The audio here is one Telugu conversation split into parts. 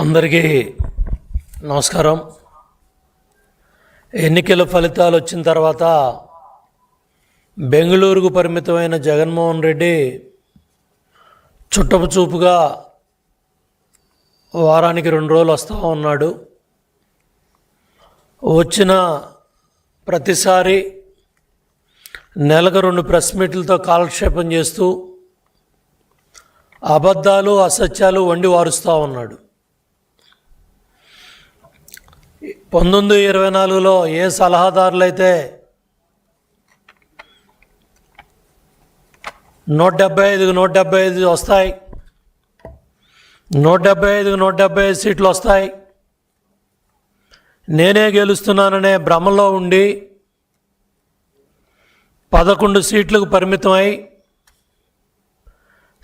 అందరికీ నమస్కారం. ఎన్నికల ఫలితాలు వచ్చిన తర్వాత బెంగళూరుకు పరిమితమైన జగన్మోహన్ రెడ్డి చుట్టపు చూపుగా వారానికి రెండు రోజులు వస్తూ ఉన్నాడు. వచ్చిన ప్రతిసారి నెలకు రెండు ప్రెస్ మీట్లతో కాలక్షేపం చేస్తూ అబద్ధాలు అసత్యాలు వండి వారుస్తూ ఉన్నాడు. పంతొమ్మిది ఇరవై నాలుగులో ఏ సలహాదారులైతే నూట డెబ్బై ఐదుకు నూట డెబ్బై ఐదు వస్తాయి నూట డెబ్బై ఐదుకు నూట డెబ్బై ఐదు సీట్లు వస్తాయి నేనే గెలుస్తున్నాననే భ్రమలో ఉండి పదకొండు సీట్లకు పరిమితమై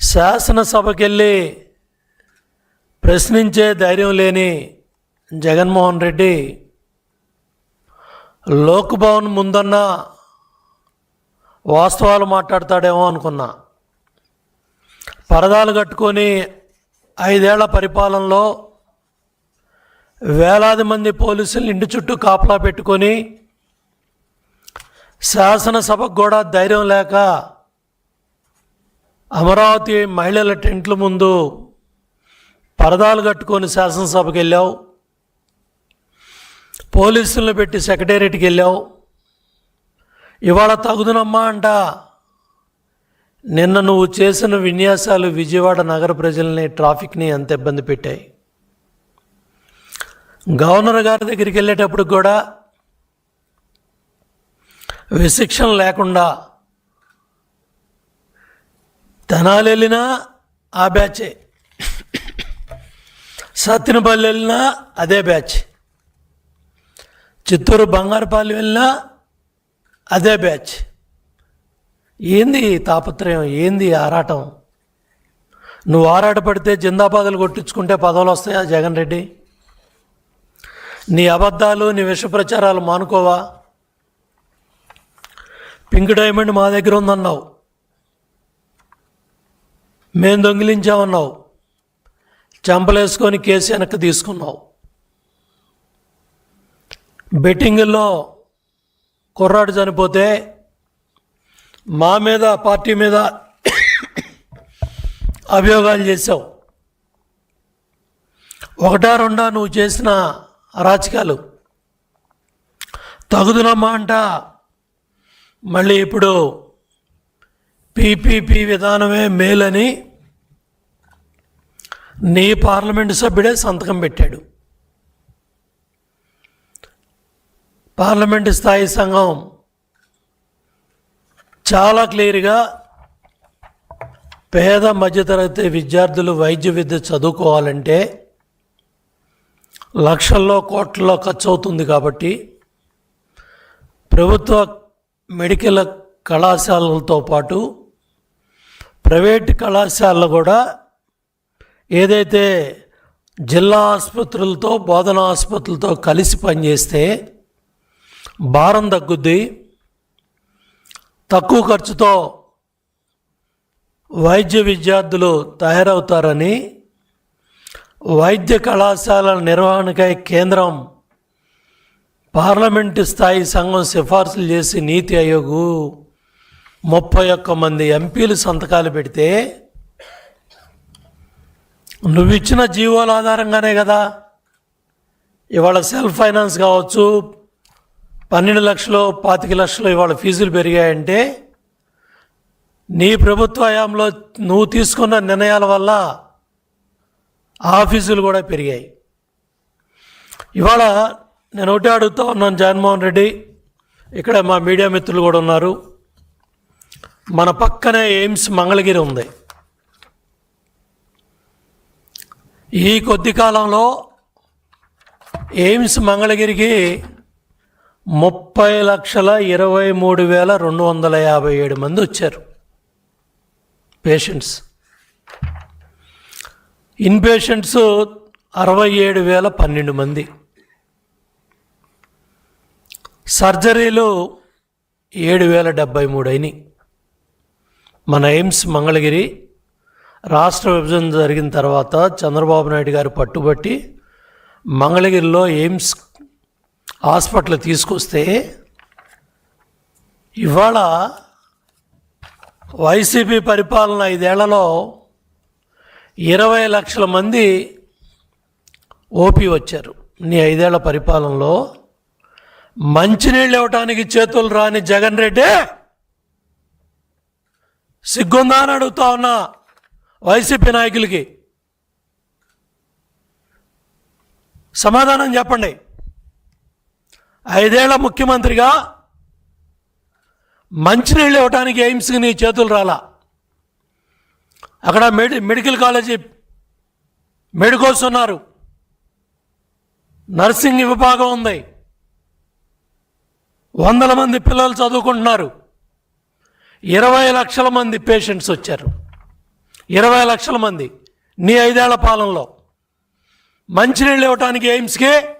శాసనసభకెళ్ళి ప్రశ్నించే ధైర్యం లేని జగన్మోహన్ రెడ్డి లోక్ భవన్ ముందన్న వాస్తవాలు మాట్లాడతాడేమో అనుకున్నా. పరదాలు కట్టుకొని ఐదేళ్ళ పరిపాలనలో వేలాది మంది పోలీసులు ఇంటి చుట్టూ కాపలా పెట్టుకొని శాసనసభకు కూడా ధైర్యం లేక అమరావతి మహిళల టెంట్ల ముందు పరదాలు కట్టుకొని శాసనసభకు వెళ్ళావు. పోలీసులను పెట్టి సెక్రటేరియట్కి వెళ్ళావు. ఇవాళ తగుదునమ్మా అంట. నిన్న నువ్వు చేసిన విన్యాసాలు విజయవాడ నగర ప్రజల్ని ట్రాఫిక్ని ఎంత ఇబ్బంది పెట్టాయి. గవర్నర్ గారి దగ్గరికి వెళ్ళేటప్పుడు కూడా విశిక్షణ లేకుండా తెనాలి వెళ్ళినా ఆ బ్యాచే. సత్తినపల్లి వెళ్ళినా అదే బ్యాచ్. చిత్తూరు బంగారుపాలెం వెళ్ళినా అదే బ్యాచ్. ఏంది తాపత్రయం? ఏంది ఆరాటం? నువ్వు ఆరాటపడితే జిందాబాదులు కొట్టించుకుంటే పదవులు వస్తాయా జగన్ రెడ్డి? నీ అబద్ధాలు నీ విష ప్రచారాలు మానుకోవా? పింక్ డైమండ్ మా దగ్గర ఉందన్నావు. మేము దొంగిలించామన్నావు. చంపలేసుకొని కేసు వెనక్కి తీసుకున్నావు. బెట్టింగుల్లో కుర్రాడు చనిపోతే మా మీద పార్టీ మీద అభియోగాలు చేసావు ఒకటా రెండా నువ్వు చేసిన అరాచకాలు. తగుదునమ్మా అంట. మళ్ళీ ఇప్పుడు పీపీపీ విధానమే మేలని నీ పార్లమెంటు సభ్యుడే సంతకం పెట్టాడు. పార్లమెంటు స్థాయి సంఘం చాలా క్లియర్గా పేద మధ్యతరగతి విద్యార్థులు వైద్య విద్య చదువుకోవాలంటే లక్షల్లో కోట్లలో ఖర్చు అవుతుంది కాబట్టి ప్రభుత్వ మెడికల్ కళాశాలలతో పాటు ప్రైవేట్ కళాశాలలు కూడా ఏదైతే జిల్లా ఆసుపత్రులతో బోధనా ఆసుపత్రులతో కలిసి పనిచేస్తే భారం తగ్గుద్ది తక్కువ ఖర్చుతో వైద్య విద్యార్థులు తయారవుతారని వైద్య కళాశాలల నిర్వహణకై కేంద్రం పార్లమెంటు స్థాయి సంఘం సిఫార్సులు చేసి నీతి ఆయోగ్ ముప్పై ఒక్క మంది ఎంపీలు సంతకాలు పెడితే నువ్వు ఇచ్చిన జీవోల ఆధారంగానే కదా. ఇవాళ సెల్ఫ్ ఫైనాన్స్ కావచ్చు పన్నెండు లక్షలు పాతిక లక్షలు ఇవాళ ఫీజులు పెరిగాయంటే నీ ప్రభుత్వ హయాంలో నువ్వు తీసుకున్న నిర్ణయాల వల్ల ఆ ఫీజులు కూడా పెరిగాయి. ఇవాళ నేను ఒకటే అడుగుతా ఉన్నాను జగన్మోహన్ రెడ్డి. ఇక్కడ మా మీడియా మిత్రులు కూడా ఉన్నారు. మన పక్కనే ఎయిమ్స్ మంగళగిరి ఉంది. ఈ కొద్ది కాలంలో ఎయిమ్స్ మంగళగిరికి ముప్పై లక్షల ఇరవై మూడు వేల రెండు వందల యాభై ఏడు మంది వచ్చారు. పేషెంట్స్. ఇన్ పేషెంట్స్ అరవై ఏడు వేల పన్నెండు మంది. సర్జరీలు ఏడు వేల డెబ్బై మూడు అయినాయి. మన ఎయిమ్స్ మంగళగిరి రాష్ట్ర విభజన జరిగిన తర్వాత చంద్రబాబు నాయుడు గారు పట్టుబట్టి మంగళగిరిలో ఎయిమ్స్ హాస్పిటల్ తీసుకొస్తే ఇవాళ వైసీపీ పరిపాలన ఐదేళ్ళలో ఇరవై లక్షల మంది ఓపీ వచ్చారు. నీ ఐదేళ్ళ పరిపాలనలో మంచినీళ్ళు ఇవ్వటానికి చేతులు రాని జగన్ రెడ్డి సిగ్గుందా అని అడుగుతా ఉన్నా వైసీపీ నాయకులకి. సమాధానం చెప్పండి. ఐదేళ్ళ ముఖ్యమంత్రిగా మంచినీళ్ళు ఇవ్వటానికి ఎయిమ్స్కి నీ చేతులు రాలా? అక్కడ మెడి మెడికల్ కాలేజీ మెడికోస్ ఉన్నారు. నర్సింగ్ విభాగం ఉంది. వందల మంది పిల్లలు చదువుకుంటున్నారు. ఇరవై లక్షల మంది పేషెంట్స్ వచ్చారు. ఇరవై లక్షల మంది నీ ఐదేళ్ళ పాలనలో. మంచినీళ్ళు ఇవ్వటానికి ఎయిమ్స్కి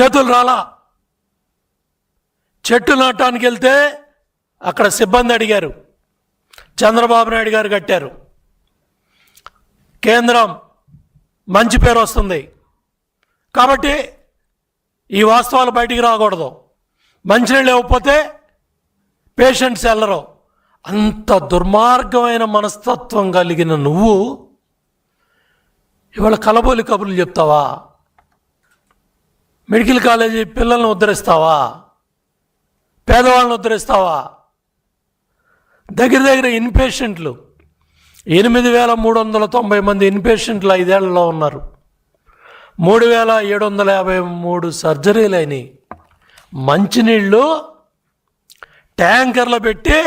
చేతులు రాలా. చెట్టు నాటానికి వెళ్తే అక్కడ సిబ్బంది అడిగారు. చంద్రబాబు నాయుడు గారు కట్టారు. కేంద్రం మంచి పేరు వస్తుంది. కాబట్టి ఈ వాస్తవాలు బయటికి రాకూడదు. మంచినీళ్ళు ఇవ్వకపోతే పేషెంట్స్ వెళ్ళరు అంత దుర్మార్గమైన మనస్తత్వం కలిగిన నువ్వు ఇవాళ కలబోలి కబుర్లు చెప్తావా? మెడికల్ కాలేజీ పిల్లల్ని ఉద్ధరిస్తావా? పేదవాళ్ళని ఉద్ధరిస్తావా? దగ్గర దగ్గర ఇన్పేషెంట్లు ఎనిమిది వేల మూడు వందల తొంభై మంది ఇన్పేషెంట్లు ఐదేళ్ళలో ఉన్నారు. మూడు వేల ఏడు వందల యాభై మూడు సర్జరీలు అయినాయి. మంచినీళ్ళు ట్యాంకర్లు పెట్టి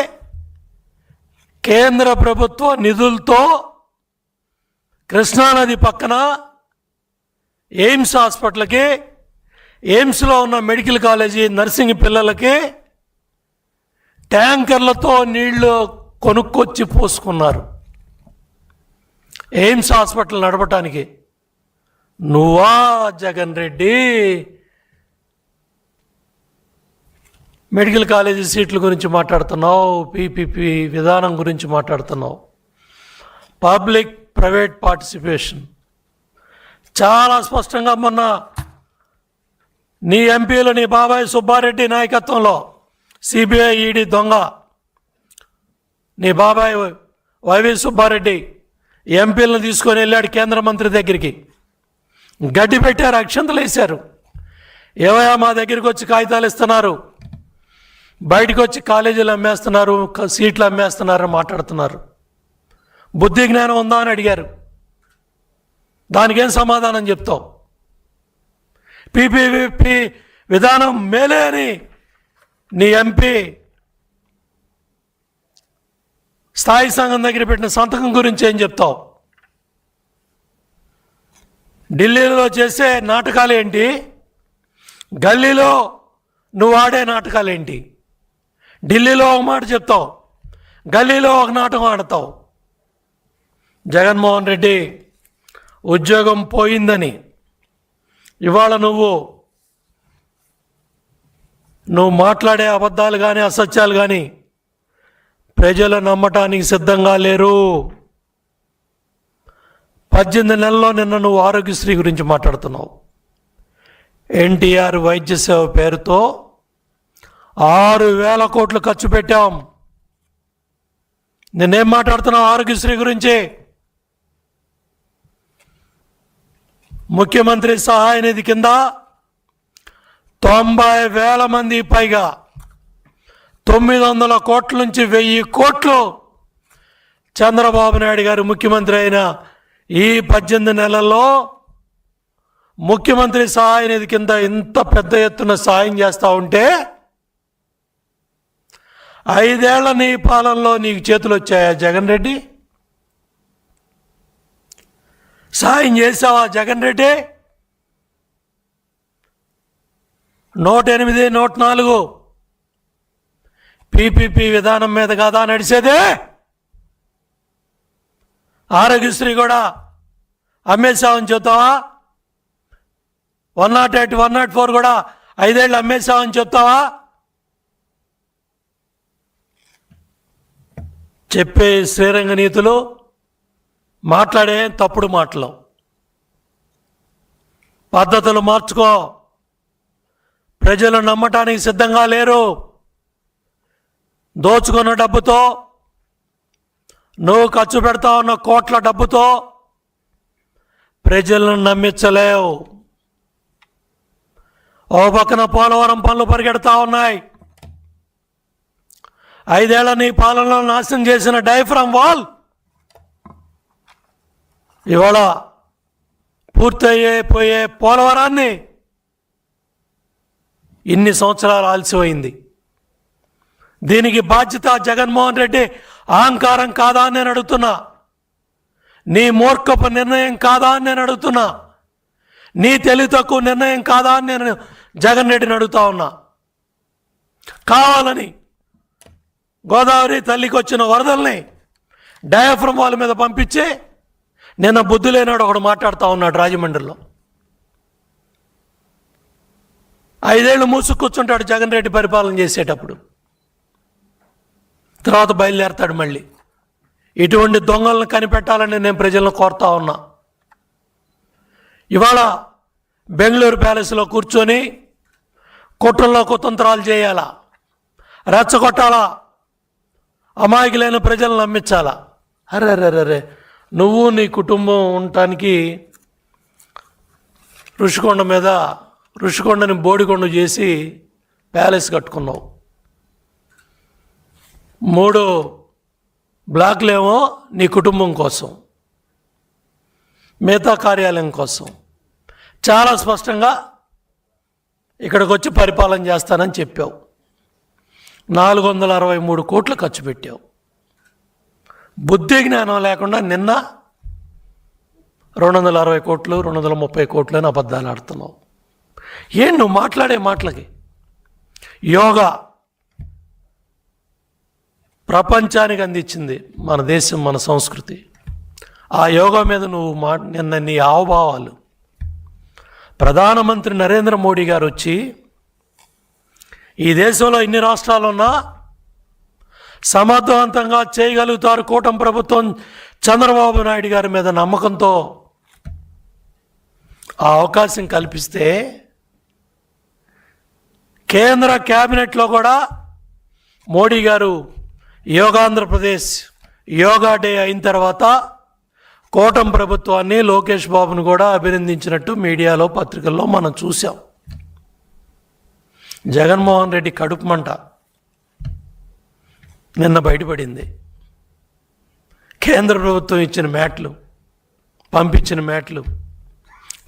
కేంద్ర ప్రభుత్వ నిధులతో కృష్ణానది పక్కన ఎయిమ్స్ హాస్పిటల్కి ఎయిమ్స్లో ఉన్న మెడికల్ కాలేజీ నర్సింగ్ పిల్లలకి ట్యాంకర్లతో నీళ్ళు కొనుక్కొచ్చి పోసుకున్నారు. ఎయిమ్స్ హాస్పిటల్ నడపటానికి. నువ్వా జగన్ రెడ్డి? మెడికల్ కాలేజీ సీట్ల గురించి మాట్లాడుతున్నావు పీపీపీ విధానం గురించి మాట్లాడుతున్నావు. Public private participation. చాలా స్పష్టంగా మొన్న నీ ఎంపీలు నీ బాబాయ్ సుబ్బారెడ్డి నాయకత్వంలో సిబిఐ ఈడీ దొంగ. నీ బాబాయ్ వైవి సుబ్బారెడ్డి ఎంపీలను తీసుకొని వెళ్ళాడు కేంద్ర మంత్రి దగ్గరికి. గడ్డి పెట్టారు అక్షంతలు వేశారు ఏవయా మా దగ్గరికి వచ్చి కాగితాలు ఇస్తున్నారు? బయటకు వచ్చి కాలేజీలు అమ్మేస్తున్నారు సీట్లు అమ్మేస్తున్నారు మాట్లాడుతున్నారు. బుద్ధి జ్ఞానం ఉందా అని అడిగారు. దానికేం సమాధానం చెప్తావు? పీపీపీ విధానం మేలే అని నీ ఎంపీ స్థాయి సంఘం దగ్గర పెట్టిన సంతకం గురించి ఏం చెప్తావు? ఢిల్లీలో చేసే నాటకాలు ఏంటి? గల్లీలో నువ్వు ఆడే నాటకాలు ఏంటి? ఢిల్లీలో ఒక మాట చెప్తావు గల్లీలో ఒక నాటకం ఆడతావు. జగన్మోహన్ రెడ్డి ఉద్యోగం పోయిందని ఇవాళ నువ్వు నువ్వు మాట్లాడే అబద్ధాలు కానీ అసత్యాలు కానీ ప్రజలు నమ్మటానికి సిద్ధంగా లేరు. పద్దెనిమిది నెలల్లో నిన్న నువ్వు ఆరోగ్యశ్రీ గురించి మాట్లాడుతున్నావు. ఎన్టీఆర్ వైద్య సేవ పేరుతో ఆరు వేల కోట్లు ఖర్చు పెట్టాం. నేనేం మాట్లాడుతున్నావు ఆరోగ్యశ్రీ గురించి? ముఖ్యమంత్రి సహాయ నిధి కింద తొంభై వేల మంది పైగా తొమ్మిది వందల కోట్ల నుంచి వెయ్యి కోట్లు చంద్రబాబు నాయుడు గారు ముఖ్యమంత్రి అయిన ఈ పద్దెనిమిది నెలల్లో ముఖ్యమంత్రి సహాయ నిధి కింద ఇంత పెద్ద ఎత్తున సాయం చేస్తూ ఉంటే ఐదేళ్ళ నీ పాలనలో నీకు చేతులు వచ్చాయా జగన్ రెడ్డి? సాయం చేసావా జగన్ రెడ్డి? నూట ఎనిమిది నూట నాలుగు పీపీపీ విధానం మీద కాదా నడిచేదే? ఆరోగ్యశ్రీ కూడా అమ్మేశామని చెప్తావా one not eight one not four కూడా ఐదేళ్ళు అమ్మేశామని చెప్తావా చెప్పే శ్రీరంగ నీతులు మాట్లాడే తప్పుడు మాటలు. పద్ధతులు మార్చుకో. ప్రజలు నమ్మటానికి సిద్ధంగా లేరు. దోచుకున్న డబ్బుతో నువ్వు ఖర్చు పెడతా ఉన్న కోట్ల డబ్బుతో ప్రజలను నమ్మించలేవు. ఓ పక్కన పోలవరం పనులు పరిగెడతా ఉన్నాయి. ఐదేళ్ళ నీ పాలనలో నాశనం చేసిన డైఫ్రమ్ వాల్ ఇవాళ పూర్తయ్యే పోయే పోలవరాన్ని ఇన్ని సంవత్సరాలు ఆలస్యమైంది. దీనికి బాధ్యత జగన్మోహన్ రెడ్డి అహంకారం కాదా అని నేను అడుగుతున్నా. నీ మూర్ఖపు నిర్ణయం కాదా అని నేను అడుగుతున్నా. నీ తెలివి తక్కువ నిర్ణయం కాదా అని నేను జగన్ రెడ్డిని అడుగుతా ఉన్నా. కావాలని గోదావరి తల్లికి వచ్చిన వరదల్ని డయాఫ్రమ్ వాళ్ళ మీద పంపించి నిన్న బుద్ధి లేనాడు ఒకడు మాట్లాడుతూ ఉన్నాడు రాజమండ్రిలో. ఐదేళ్ళు మూసు కూర్చుంటాడు జగన్ రెడ్డి పరిపాలన చేసేటప్పుడు. తర్వాత బయలుదేరతాడు మళ్ళీ. ఇటువంటి దొంగలను కనిపెట్టాలని నేను ప్రజలను కోరుతా ఉన్నా. ఇవాళ బెంగళూరు ప్యాలెస్లో కూర్చొని కుట్రల్లో కుతంత్రాలు చేయాలా? రెచ్చగొట్టాలా? అమాయకులైన ప్రజలను నమ్మించాలా? అరే అరే అరే, అరే నువ్వు నీ కుటుంబం ఉండటానికి ఋషికొండ మీద ఋషికొండని బోడికొండ చేసి ప్యాలెస్ కట్టుకున్నావు. మూడు బ్లాక్లేమో నీ కుటుంబం కోసం మిగతా కార్యాలయం కోసం. చాలా స్పష్టంగా ఇక్కడికి వచ్చి పరిపాలన చేస్తానని చెప్పావు. నాలుగు వందల అరవై మూడు కోట్లు ఖర్చు పెట్టావు. బుద్ధి జ్ఞానం లేకుండా నిన్న రెండు వందల అరవై కోట్లు రెండు వందల ముప్పై కోట్లు అని అబద్ధాలు ఆడుతున్నావు. ఏం నువ్వు మాట్లాడే మాటలకి? యోగా ప్రపంచానికి అందించింది మన దేశం మన సంస్కృతి. ఆ యోగా మీద నువ్వు మా నిన్న నీ హావభావాలు. ప్రధానమంత్రి నరేంద్ర మోడీ గారు వచ్చి ఈ దేశంలో ఇన్ని రాష్ట్రాలు ఉన్నా సమర్థవంతంగా చేయగలుగుతారు కూటమి ప్రభుత్వం చంద్రబాబు నాయుడు గారి మీద నమ్మకంతో ఆ అవకాశం కల్పిస్తే కేంద్ర క్యాబినెట్లో కూడా మోడీ గారు యోగాంధ్రప్రదేశ్ యోగా డే అయిన తర్వాత కోటం ప్రభుత్వాన్ని లోకేష్ బాబును కూడా అభినందించినట్టు మీడియాలో పత్రికల్లో మనం చూసాం జగన్మోహన్ రెడ్డి కడుపు మంట. నిన్న బయటపడింది. కేంద్ర ప్రభుత్వం ఇచ్చిన మ్యాట్లు పంపించిన మ్యాట్లు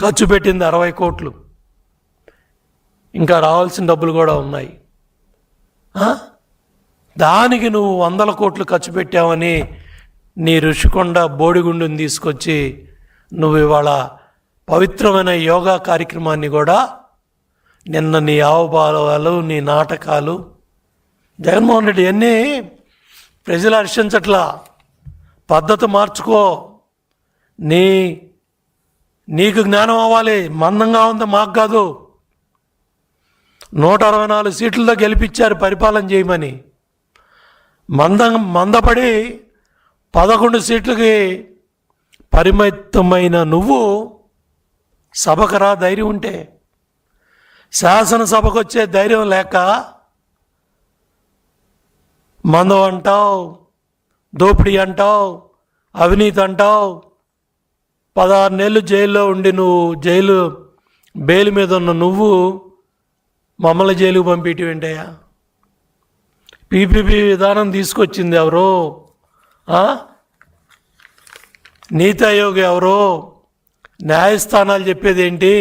ఖర్చు పెట్టింది అరవై కోట్లు. ఇంకా రావాల్సిన డబ్బులు కూడా ఉన్నాయి. దానికి నువ్వు వందల కోట్లు ఖర్చు పెట్టావని నీ ఋషికొండ బోడిగుండుని తీసుకొచ్చి నువ్వు ఇవాళ పవిత్రమైన యోగా కార్యక్రమాన్ని కూడా నిన్న నీ ఆవుబాలవాలు నీ నాటకాలు జగన్మోహన్ రెడ్డి అన్నీ ప్రజలు హర్షించట్లా. పద్ధతి మార్చుకో. నీ నీకు జ్ఞానం అవ్వాలి. మందంగా ఉంది మాకు కాదు. నూట అరవై నాలుగు సీట్లతో గెలిపించారు పరిపాలన చేయమని. మందం మందపడి పదకొండు సీట్లకి పరిమితమైన నువ్వు సభకు రా ధైర్యం ఉంటే. శాసనసభకు వచ్చే ధైర్యం లేక మందం అంటావు దోపిడీ అంటావు అవినీతి అంటావు. పదహారు నెలలు జైల్లో ఉండి నువ్వు జైలు బెయిల్ మీద ఉన్న నువ్వు మమ్మల్ని జైలుకు పంపించడం ఏంటయ్యా పీపీపీ విధానం తీసుకొచ్చింది ఎవరో నీతి ఆయోగ్ ఎవరో న్యాయస్థానాలు చెప్పేది ఏంటి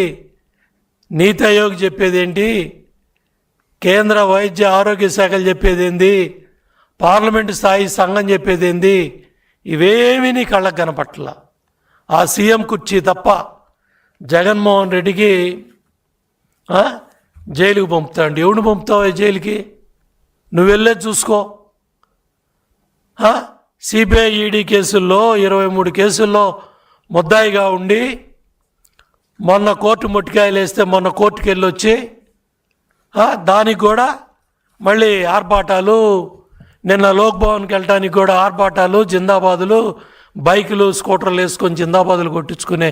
నీతి ఆయోగ్ చెప్పేది ఏంటి కేంద్ర వైద్య ఆరోగ్య శాఖలు చెప్పేది పార్లమెంటు స్థాయి సంఘం చెప్పేది ఏంది? ఇవేమీ నీ కళ్ళకు కనపట్ల. ఆ సీఎం కుర్చీ తప్ప జగన్మోహన్ రెడ్డికి జైలుకు జైలుకి పంపుతాడు. ఎవడు పంపుతావు జైలుకి? నువ్వు వెళ్ళే చూసుకో. సిబిఐ ఈడీ కేసుల్లో ఇరవై మూడు కేసుల్లో ముద్దాయిగా ఉండి మొన్న కోర్టు ముట్టికాయలు వేస్తే మొన్న కోర్టుకి వెళ్ళొచ్చి దానికి కూడా మళ్ళీ ఆర్భాటాలు నిన్న లోక్ భవన్కి వెళ్ళటానికి కూడా ఆర్భాటాలు జిందాబాదులు బైకులు స్కూటర్లు వేసుకొని జిందాబాదులు కొట్టించుకునే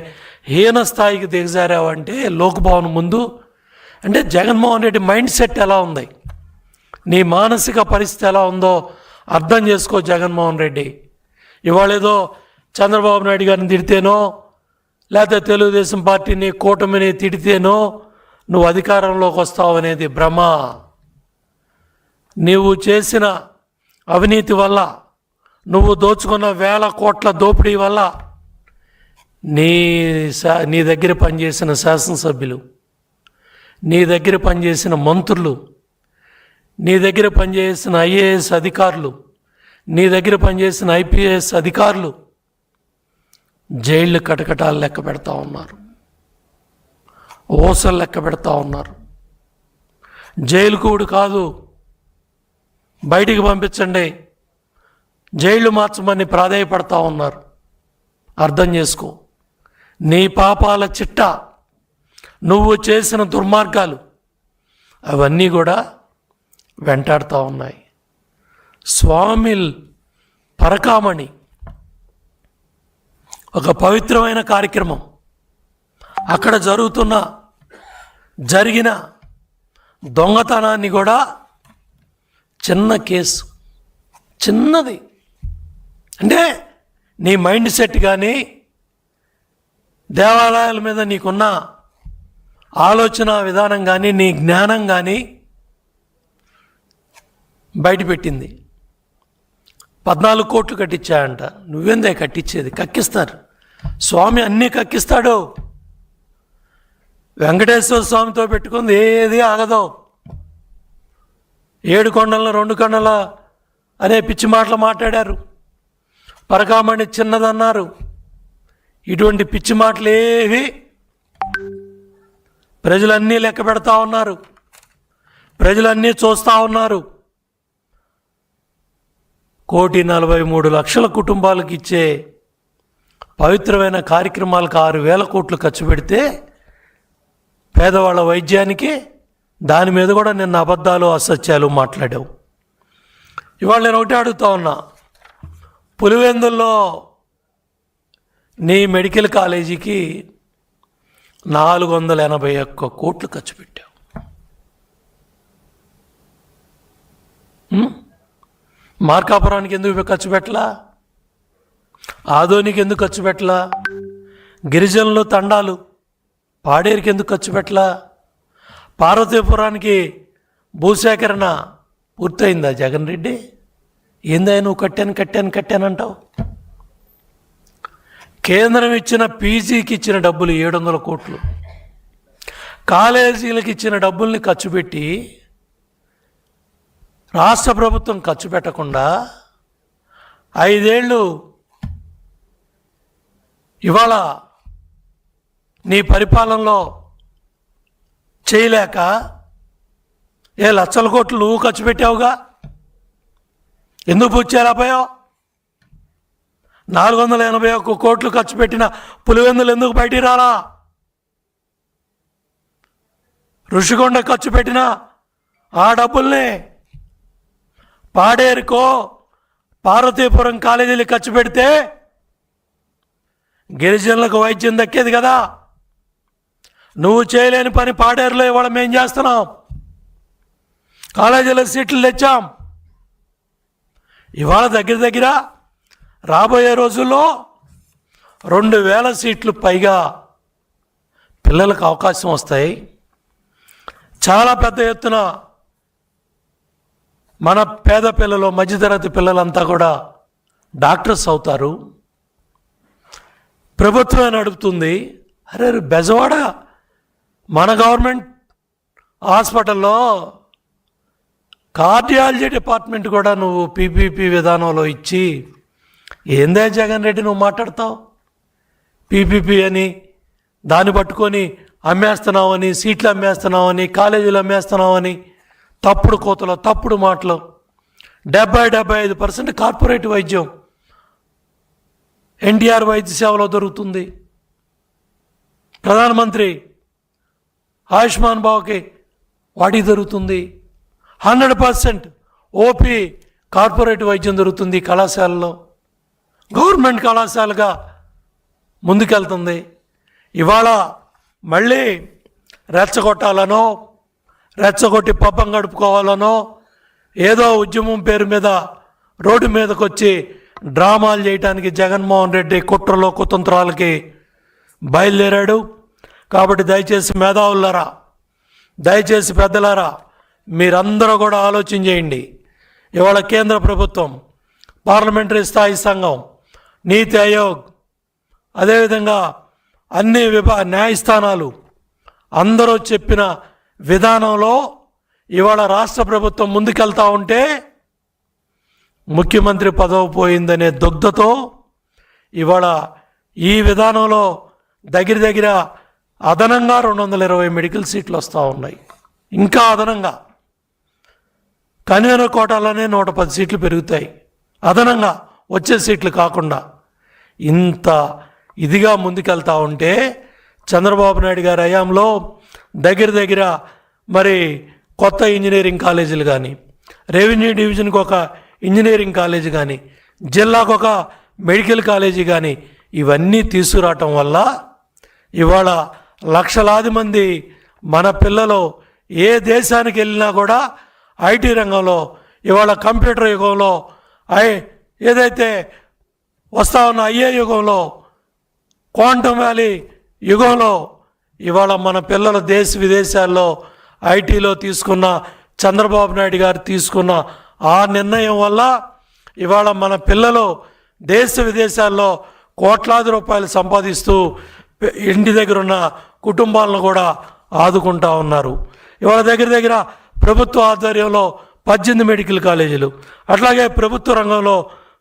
హీన స్థాయికి దిగజారావంటే లోక్భవన్ ముందు. అంటే జగన్మోహన్ రెడ్డి మైండ్ సెట్ ఎలా ఉంది? నీ మానసిక పరిస్థితి ఎలా ఉందో అర్థం చేసుకో జగన్మోహన్ రెడ్డి. ఇవాళ ఏదో చంద్రబాబు నాయుడు గారిని తిడితేనో లేకపోతే తెలుగుదేశం పార్టీని కూటమిని తిడితేనో నువ్వు అధికారంలోకి వస్తావు అనేది భ్రమ. నీవు చేసిన అవినీతి వల్ల నువ్వు దోచుకున్న వేల కోట్ల దోపిడీ వల్ల నీ శా నీ దగ్గర పనిచేసిన శాసనసభ్యులు నీ దగ్గర పనిచేసిన మంత్రులు నీ దగ్గర పనిచేసిన ఐఏఎస్ అధికారులు నీ దగ్గర పనిచేసిన ఐపీఎస్ అధికారులు జైళ్ళు కటకటాలు లెక్క పెడతా ఉన్నారు. ఓసలు లెక్క పెడతా ఉన్నారు. జైలు కూడా కాదు. బయటికి పంపించండి. జైళ్ళు మార్చమని ప్రాధాయపడతా ఉన్నారు. అర్థం చేసుకో. నీ పాపాల చిట్ట నువ్వు చేసిన దుర్మార్గాలు అవన్నీ కూడా వెంటాడుతూ ఉన్నాయి. స్వామి పరకామణి. ఒక పవిత్రమైన కార్యక్రమం. అక్కడ జరుగుతున్న జరిగిన దొంగతనాన్ని కూడా చిన్న కేసు. చిన్నది. అంటే నీ మైండ్ సెట్ కానీ దేవాలయాల మీద నీకున్న ఆలోచన విధానం కానీ నీ జ్ఞానం కానీ బయటపెట్టింది. పద్నాలుగు కోట్లు కట్టించాయంట. నువ్వేందే కట్టించేది? కక్కిస్తారు. స్వామి అన్నీ కక్కిస్తాడు. వెంకటేశ్వర స్వామితో పెట్టుకుంది ఏది ఆగదు. ఏడు కొండల రెండు కొండల అనే పిచ్చి మాటలు మాట్లాడారు. పరకామణి చిన్నదన్నారు. ఇటువంటి పిచ్చి మాటలు ఏవి ప్రజలన్నీ లెక్క పెడతా ఉన్నారు. ప్రజలన్నీ చూస్తూ ఉన్నారు. కోటి నలభై మూడు లక్షల కుటుంబాలకు ఇచ్చే పవిత్రమైన కార్యక్రమాలకు ఆరు వేల కోట్లు ఖర్చు పెడితే పేదవాళ్ళ వైద్యానికి దాని మీద కూడా నిన్న అబద్ధాలు అసత్యాలు మాట్లాడావు. ఇవాళ నేను ఒకటే అడుగుతా ఉన్నా. పులివెందుల్లో నీ మెడికల్ కాలేజీకి నాలుగు వందల ఎనభై ఒక్క కోట్లు ఖర్చు పెట్టావు. మార్కాపురానికి ఎందుకు ఖర్చు పెట్టలా? ఆదోనికి ఎందుకు ఖర్చు పెట్టలా? గిరిజనులు తండాలు పాడేరుకి ఎందుకు ఖర్చు పెట్టలా? పార్వతీపురానికి భూసేకరణ పూర్తయిందా జగన్ రెడ్డి? ఏందా నువ్వు కట్టాను కట్టాను కట్టానంటావు కేంద్రం ఇచ్చిన పీజీకి ఇచ్చిన డబ్బులు ఏడు వందల కోట్లు. కాలేజీలకు ఇచ్చిన డబ్బుల్ని ఖర్చు పెట్టి రాష్ట్ర ప్రభుత్వం ఖర్చు పెట్టకుండా ఐదేళ్ళు ఇవాళ నీ పరిపాలనలో చేయలేక ఏ లక్షల కోట్లు నువ్వు ఖర్చు పెట్టావుగా? ఎందుకు పుచ్చేలాపోయావు నాలుగు వందల ఎనభై ఒక్క కోట్లు ఖర్చు పెట్టిన పులివెందులు ఎందుకు బయటికి రాలా? ఋషికొండ ఖర్చు పెట్టిన ఆ డబ్బుల్ని పాడేరుకో పార్వతీపురం కాలేజీలు ఖర్చు పెడితే గిరిజనులకు వైద్యం దక్కేది కదా? నువ్వు చేయలేని పని పాడేరులో ఇవాళ మేం చేస్తున్నాం. కాలేజీలో సీట్లు తెచ్చాం. ఇవాళ దగ్గర దగ్గర రాబోయే రోజుల్లో రెండు వేల సీట్లు పైగా పిల్లలకు అవకాశం వస్తాయి. చాలా పెద్ద ఎత్తున మన పేద పిల్లలు మధ్యతరగతి పిల్లలంతా కూడా డాక్టర్స్ అవుతారు. ప్రభుత్వం నడుపుతుంది. అరే బెజవాడ మన గవర్నమెంట్ హాస్పిటల్లో కార్డియాలజీ డిపార్ట్మెంట్ కూడా నువ్వు పీపీపీ విధానంలో ఇచ్చి ఏందే జగన్ రెడ్డి నువ్వు మాట్లాడతావు? పీపీపీ అని దాన్ని పట్టుకొని అమ్మేస్తున్నావని సీట్లు అమ్మేస్తున్నావని కాలేజీలు అమ్మేస్తున్నావని తప్పుడు కోతలు తప్పుడు మాటలు డెబ్బై డెబ్బై ఐదు పర్సెంట్ కార్పొరేట్ వైద్యం ఎన్టీఆర్ వైద్య సేవలో దొరుకుతుంది. ప్రధానమంత్రి ఆయుష్మాన్ బాబుకి వాటికి దొరుకుతుంది. హండ్రెడ్ పర్సెంట్ ఓపీ కార్పొరేట్ వైద్యం దొరుకుతుంది కళాశాలలో. గవర్నమెంట్ కళాశాలగా ముందుకెళ్తుంది. ఇవాళ మళ్ళీ రెచ్చగొట్టాలనో రెచ్చగొట్టి పబ్బం గడుపుకోవాలనో ఏదో ఉద్యమం పేరు మీద రోడ్డు మీదకి వచ్చి డ్రామాలు చేయటానికి జగన్మోహన్ రెడ్డి కుట్రలో కుతంత్రాలకి బయలుదేరాడు. కాబట్టి దయచేసి మేధావులారా దయచేసి పెద్దలారా మీరందరూ కూడా ఆలోచన చేయండి. ఇవాళ కేంద్ర ప్రభుత్వం పార్లమెంటరీ స్థాయి సంఘం నీతి ఆయోగ్ అదేవిధంగా అన్ని విభా న్యాయస్థానాలు అందరూ చెప్పిన విధానంలో ఇవాళ రాష్ట్ర ప్రభుత్వం ముందుకెళ్తా ఉంటే ముఖ్యమంత్రి పదవి పోయిందనే దుగ్ధతో ఇవాళ ఈ విధానంలో దగ్గర దగ్గర అదనంగా రెండు వందల ఇరవై మెడికల్ సీట్లు వస్తూ ఉన్నాయి. ఇంకా అదనంగా. కన్వీనర్ కోటాలోనే నూట పది సీట్లు పెరుగుతాయి. అదనంగా వచ్చే సీట్లు కాకుండా. ఇంత ఇదిగా ముందుకెళ్తా ఉంటే చంద్రబాబు నాయుడు గారి హయాంలో దగ్గర దగ్గర మరి కొత్త ఇంజనీరింగ్ కాలేజీలు కానీ రెవెన్యూ డివిజన్కి ఒక ఇంజనీరింగ్ కాలేజీ కానీ జిల్లాకు ఒక మెడికల్ కాలేజీ కానీ ఇవన్నీ తీసుకురావటం వల్ల ఇవాళ లక్షలాది మంది మన పిల్లలు ఏ దేశానికి వెళ్ళినా కూడా ఐటీ రంగంలో ఇవాళ కంప్యూటర్ యుగంలో ఐ ఏదైతే వస్తా ఉన్న అయ్యే యుగంలో క్వాంటమ్ వ్యాలీ యుగంలో ఇవాళ మన పిల్లలు దేశ విదేశాల్లో ఐటీలో తీసుకున్న చంద్రబాబు నాయుడు గారు తీసుకున్న ఆ నిర్ణయం వల్ల ఇవాళ మన పిల్లలు దేశ విదేశాల్లో కోట్లాది రూపాయలు సంపాదిస్తూ ఇంటి దగ్గర ఉన్న కుటుంబాలను కూడా ఆదుకుంటా ఉన్నారు. ఇవాళ దగ్గర దగ్గర ప్రభుత్వ ఆధ్వర్యంలో పద్దెనిమిది మెడికల్ కాలేజీలు అట్లాగే ప్రభుత్వ రంగంలో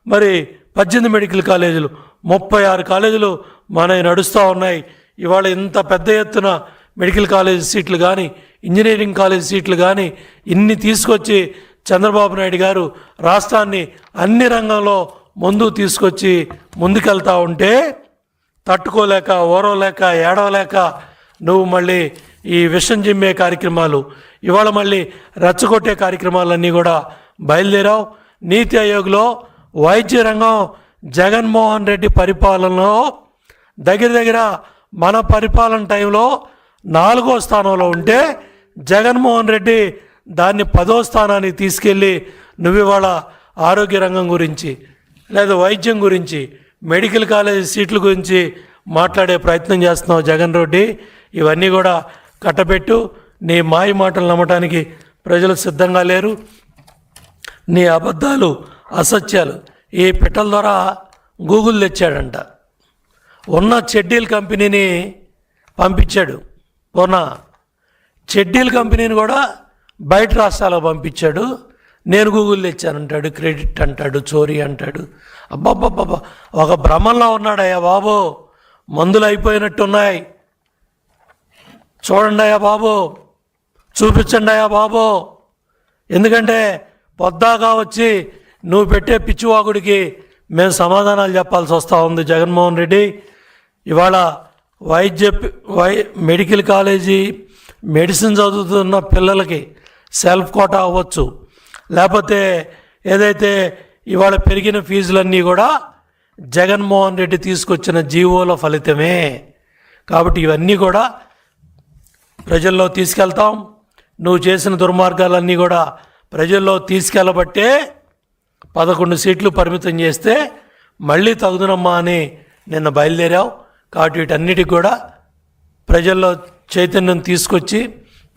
మరి పద్దెనిమిది మెడికల్ కాలేజీలు ముప్పై ఆరు కాలేజీలు మన నడుస్తూ ఉన్నాయి. ఇవాళ ఇంత పెద్ద ఎత్తున మెడికల్ కాలేజ్ సీట్లు కానీ ఇంజనీరింగ్ కాలేజ్ సీట్లు కానీ ఇన్ని తీసుకొచ్చి చంద్రబాబు నాయుడు గారు రాష్ట్రాన్ని అన్ని రంగంలో ముందు తీసుకొచ్చి ముందుకెళ్తా ఉంటే తట్టుకోలేక ఓరవలేక ఏడవలేక నువ్వు మళ్ళీ ఈ విషం జిమ్మే కార్యక్రమాలు ఇవాళ మళ్ళీ రెచ్చగొట్టే కార్యక్రమాలన్నీ కూడా బయలుదేరావు. నీతి ఆయోగ్లో వైద్య రంగం జగన్మోహన్ రెడ్డి పరిపాలనలో దగ్గర దగ్గర మన పరిపాలన టైంలో నాలుగో స్థానంలో ఉంటే జగన్మోహన్ రెడ్డి దాన్ని పదో స్థానానికి తీసుకెళ్ళి నువ్వు ఇవాళ ఆరోగ్య రంగం గురించి లేదా వైద్యం గురించి మెడికల్ కాలేజ్ సీట్ల గురించి మాట్లాడే ప్రయత్నం చేస్తున్నావు జగన్ రెడ్డి. ఇవన్నీ కూడా కట్టబెట్టు నీ మాయ మాటలు నమ్మటానికి ప్రజలు సిద్ధంగా లేరు. నీ అబద్ధాలు అసత్యాలు. ఈ పిట్టల ద్వారా గూగుల్ తెచ్చాడంట. ఉన్న చెడ్డీల్ కంపెనీని పంపించాడు. పోనా చెడ్డీల్ కంపెనీని కూడా బయట రాష్ట్రాలకు పంపించాడు. నేను గూగుల్ తెచ్చానంటాడు క్రెడిట్ అంటాడు చోరీ అంటాడు. అబ్బాబ్బాబ్బా ఒక భ్రమంలో ఉన్నాడయ్యా బాబు. మందులు అయిపోయినట్టున్నాయి. చూడండి అయ్యా బాబు. చూపించండి అయ్యా బాబు. ఎందుకంటే పొద్దాగా వచ్చి నువ్వు పెట్టే పిచ్చివాగుడికి మేము సమాధానాలు చెప్పాల్సి వస్తూ ఉంది జగన్మోహన్ రెడ్డి. ఇవాళ వైద్య వై మెడికల్ కాలేజీ మెడిసిన్ చదువుతున్న పిల్లలకి సెల్ఫ్ కోటా అవ్వచ్చు. లేకపోతే ఏదైతే ఇవాళ పెరిగిన ఫీజులన్నీ కూడా జగన్మోహన్ రెడ్డి తీసుకొచ్చిన జీవోల ఫలితమే. కాబట్టి ఇవన్నీ కూడా ప్రజల్లో తీసుకెళ్తాం. నువ్వు చేసిన దుర్మార్గాలన్నీ కూడా ప్రజల్లో తీసుకెళ్ళబట్టే పదకొండు సీట్లు పరిమితం చేస్తే మళ్ళీ తగుదనమ్మా అని నిన్న బయలుదేరావు. కాబట్టి వీటన్నిటికి కూడా ప్రజల్లో చైతన్యం తీసుకొచ్చి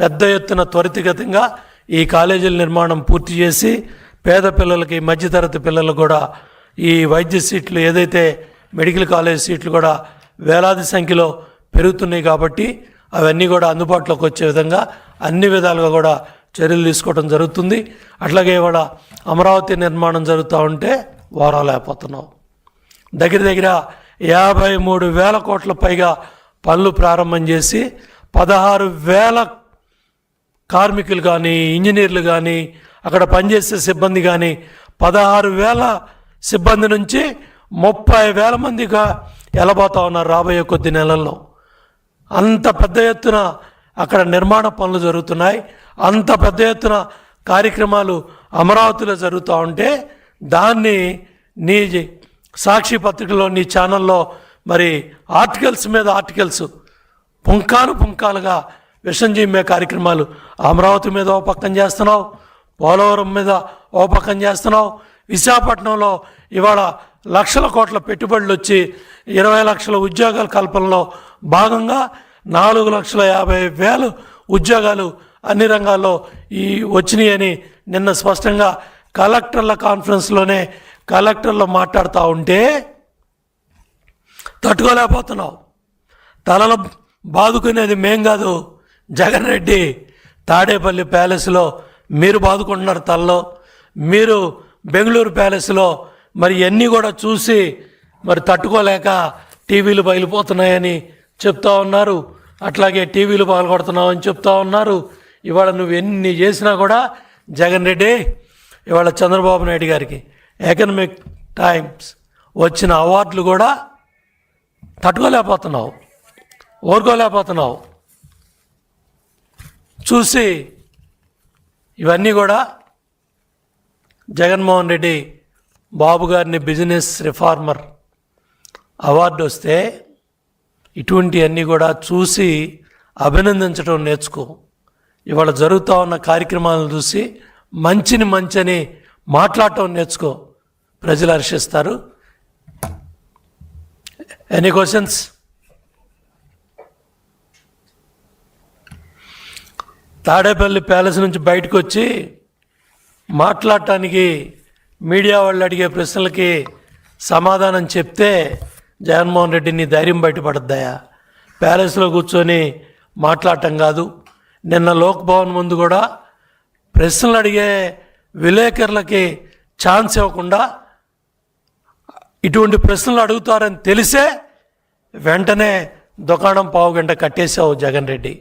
పెద్ద ఎత్తున త్వరితగతంగా ఈ కాలేజీల నిర్మాణం పూర్తి చేసి పేద పిల్లలకి మధ్యతరగతి పిల్లలు కూడా ఈ వైద్య సీట్లు ఏదైతే మెడికల్ కాలేజ్ సీట్లు కూడా వేలాది సంఖ్యలో పెరుగుతున్నాయి కాబట్టి అవన్నీ కూడా అందుబాటులోకి వచ్చే విధంగా అన్ని విధాలుగా కూడా చర్యలు తీసుకోవడం జరుగుతుంది. అట్లాగే ఇవాళ అమరావతి నిర్మాణం జరుగుతూ ఉంటే వారాలేకపోతున్నాం దగ్గర దగ్గర యాభై మూడు వేల కోట్ల పైగా పనులు ప్రారంభం చేసి పదహారు వేల కార్మికులు కానీ ఇంజనీర్లు కానీ అక్కడ పనిచేసే సిబ్బంది కానీ పదహారు వేల సిబ్బంది నుంచి ముప్పై వేల మందిగా ఎలబోతా ఉన్నారు రాబోయే కొద్ది నెలల్లో. అంత పెద్ద ఎత్తున అక్కడ నిర్మాణ పనులు జరుగుతున్నాయి. అంత పెద్ద ఎత్తున కార్యక్రమాలు అమరావతిలో జరుగుతూ ఉంటే దాన్ని నీ సాక్షి పత్రికలో నీ ఛానల్లో మరి ఆర్టికల్స్ మీద ఆర్టికల్స్ పుంకాను పుంకాలుగా విషం చిమ్మే కార్యక్రమాలు అమరావతి మీద ఓ పక్కన చేస్తున్నావు పోలవరం మీద ఓ పక్కన చేస్తున్నావు విశాఖపట్నంలో ఇవాళ లక్షల కోట్ల పెట్టుబడులు వచ్చి ఇరవై లక్షల ఉద్యోగాల కల్పనలో భాగంగా నాలుగు లక్షల యాభై వేలు ఉద్యోగాలు అన్ని రంగాల్లో ఈ వచ్చినాయని నిన్న స్పష్టంగా కలెక్టర్ల కాన్ఫరెన్స్లోనే కలెక్టర్లు మాట్లాడుతూ ఉంటే తట్టుకోలేకపోతున్నావు. తలలో బాదుకునేది మేం కాదు. జగన్ రెడ్డి తాడేపల్లి ప్యాలెస్లో మీరు బాదుకుంటున్నారు తలలో మీరు బెంగళూరు ప్యాలెస్లో మరి ఇవన్నీ కూడా చూసి మరి తట్టుకోలేక టీవీలు బయలుపోతున్నాయని చెప్తా ఉన్నారు. అట్లాగే టీవీలు పాల్గొడుతున్నామని చెప్తా ఉన్నారు. ఇవాళ నువ్వు ఎన్ని చేసినా కూడా జగన్ రెడ్డి ఇవాళ చంద్రబాబు నాయుడు గారికి ఎకనమిక్ టైమ్స్ వచ్చిన అవార్డులు కూడా తట్టుకోలేకపోతున్నావు. ఓర్కోలేకపోతున్నావు. చూసి ఇవన్నీ కూడా జగన్మోహన్ రెడ్డి బాబు గారిని బిజినెస్ రిఫార్మర్ అవార్డు వస్తే ఇటువంటివన్నీ కూడా చూసి అభినందించడం నేర్చుకో. ఇవాళ జరుగుతూ ఉన్న కార్యక్రమాలను చూసి మంచిని మంచని మాట్లాడటం నేర్చుకో. ప్రజలు హర్షిస్తారు. ఎనీ క్వశ్చన్స్ తాడేపల్లి ప్యాలెస్ నుంచి బయటకు వచ్చి మాట్లాడటానికి మీడియా వాళ్ళు అడిగే ప్రశ్నలకి సమాధానం చెప్తే జగన్మోహన్ రెడ్డి నీ ధైర్యం బయటపడద్దాయా ప్యాలెస్లో కూర్చొని మాట్లాడటం కాదు. నిన్న లోక్ భవన్ ముందు కూడా ప్రశ్నలు అడిగే విలేకరులకి ఛాన్స్ ఇవ్వకుండా ఇటువంటి ప్రశ్నలు అడుగుతారని తెలిసే వెంటనే దుకాణం పావు గంట కట్టేశావు జగన్ రెడ్డి.